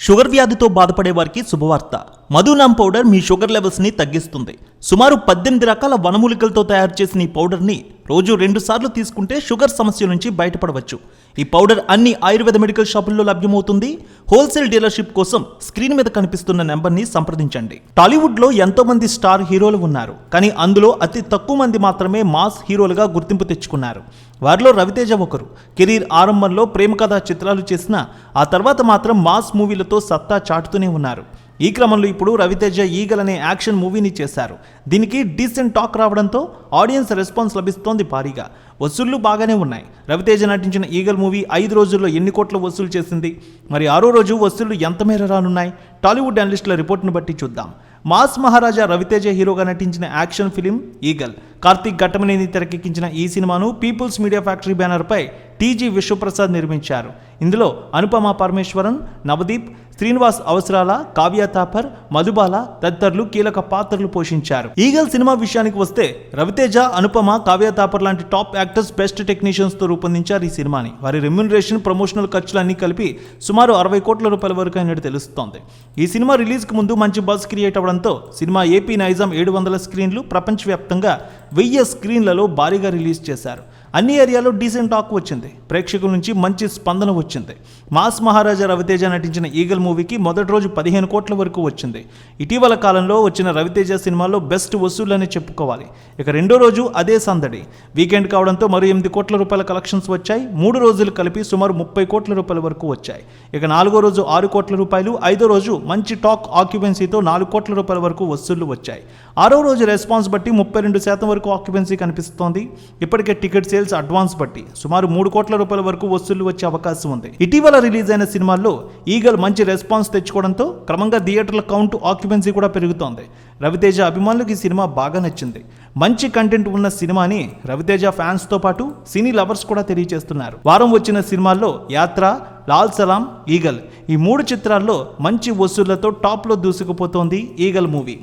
Sugar వ్యాధితో బాధపడే వారికి శుభవార్త. మధునామ్ పౌడర్ మీ షుగర్ లెవెల్స్ని తగ్గిస్తుంది. సుమారు పద్దెనిమిది రకాల వనమూలికలతో తయారు చేసిన ఈ పౌడర్ని రోజు రెండు సార్లు తీసుకుంటే షుగర్ సమస్య నుంచి బయటపడవచ్చు. ఈ పౌడర్ అన్ని ఆయుర్వేద మెడికల్ షాపుల్లో లభ్యమవుతుంది. హోల్సేల్ డీలర్షిప్ కోసం స్క్రీన్ మీద కనిపిస్తున్న నెంబర్ని సంప్రదించండి. టాలీవుడ్లో ఎంతో మంది స్టార్ హీరోలు ఉన్నారు. కానీ అందులో అతి తక్కువ మంది మాత్రమే మాస్ హీరోలుగా గుర్తింపు తెచ్చుకున్నారు. వారిలో రవితేజ ఒకరు. కెరీర్ ఆరంభంలో ప్రేమ కథా చిత్రాలు చేసిన ఆ తర్వాత మాత్రం మాస్ మూవీలతో సత్తా చాటుతూనే ఉన్నారు. ఈ క్రమంలో ఇప్పుడు రవితేజ ఈగల్ అనే యాక్షన్ మూవీని చేశారు. దీనికి డీసెంట్ టాక్ రావడంతో ఆడియన్స్ రెస్పాన్స్ లభిస్తోంది భారీగా. వసూళ్ళు బాగానే ఉన్నాయి. రవితేజ నటించిన ఈగల్ మూవీ ఐదు రోజుల్లో ఎన్ని కోట్ల వసూలు చేసింది? మరి ఆరో రోజు వసూళ్ళు ఎంత మేర రానున్నాయి? టాలీవుడ్ అనలిస్టుల రిపోర్ట్ను బట్టి చూద్దాం. మాస్ మహారాజా రవితేజ హీరోగా నటించిన action film Eagle. Karthik Ghattamaneni తెరకెక్కించిన ఈ సినిమాను పీపుల్స్ మీడియా ఫ్యాక్టరీ బ్యానర్పై టీజీ విశ్వప్రసాద్ నిర్మించారు. ఇందులో అనుపమ పరమేశ్వరన్ నవదీప్ శ్రీనివాస్ అవసరాల కావ్య థాపర్ మధుబాల తదితరులు కీలక పాత్రలు పోషించారు. ఈగల్ సినిమా విషయానికి వస్తే రవితేజ అనుపమ కావ్య థాపర్ లాంటి టాప్ యాక్టర్స్ బెస్ట్ టెక్నీషియన్స్తో రూపొందించారు ఈ సినిమాని. వారి రెమ్యునరేషన్ ప్రమోషనల్ ఖర్చులు అన్ని కలిపి సుమారు అరవై కోట్ల రూపాయల వరకు అయినట్టు తెలుస్తోంది. ఈ సినిమా రిలీజ్కు ముందు మంచి బజ్ క్రియేట్ అవడంతో సినిమా ఏపీ నైజాం ఏడు వందల స్క్రీన్లు ప్రపంచవ్యాప్తంగా వెయ్యి స్క్రీన్లలో భారీగా రిలీజ్ చేశారు. అన్ని ఏరియాలో డీసెంట్ టాక్ వచ్చింది. ప్రేక్షకుల నుంచి మంచి స్పందన వచ్చింది. మాస్ మహారాజా రవితేజ నటించిన ఈగల్ మూవీకి మొదటి రోజు పదిహేను కోట్ల వరకు వచ్చింది. ఇటీవల కాలంలో వచ్చిన రవితేజ సినిమాలో బెస్ట్ వసూళ్ళని చెప్పుకోవాలి. ఇక రెండో రోజు అదే సందడి. వీకెండ్ కావడంతో మరో ఎనిమిది కోట్ల రూపాయల కలెక్షన్స్ వచ్చాయి. మూడు రోజులు కలిపి సుమారు ముప్పై కోట్ల రూపాయల వరకు వచ్చాయి. ఇక నాలుగో రోజు ఆరు కోట్ల రూపాయలు ఐదో రోజు మంచి టాక్ ఆక్యుపెన్సీతో నాలుగు కోట్ల రూపాయల వరకు వసూళ్ళు వచ్చాయి. ఆరో రోజు రెస్పాన్స్ బట్టి ముప్పై రెండు శాతం వరకు ఆక్యుపెన్సీ కనిపిస్తోంది. ఇప్పటికే టికెట్స్ సేల్స్ అడ్వాన్స్ బట్టి సుమారు మూడు కోట్ల రూపాయల వరకు వసూళ్ళు వచ్చే అవకాశం ఉంది. ఇటీవల రిలీజ్ అయిన సినిమాల్లో ఈగల్ మంచి రెస్పాన్స్ తెచ్చుకోవడంతో క్రమంగా థియేటర్ల కౌంట్ ఆక్యుపెన్సీ కూడా పెరుగుతోంది. రవితేజ అభిమానులకు ఈ సినిమా బాగా నచ్చింది. మంచి కంటెంట్ ఉన్న సినిమాని రవితేజ ఫ్యాన్స్తో పాటు సినీ లవర్స్ కూడా తెలియజేస్తున్నారు. వారం వచ్చిన సినిమాల్లో యాత్ర లాల్ సలాం ఈగల్ ఈ మూడు చిత్రాల్లో మంచి వసూళ్ళతో టాప్లో దూసుకుపోతోంది ఈగల్ మూవీ.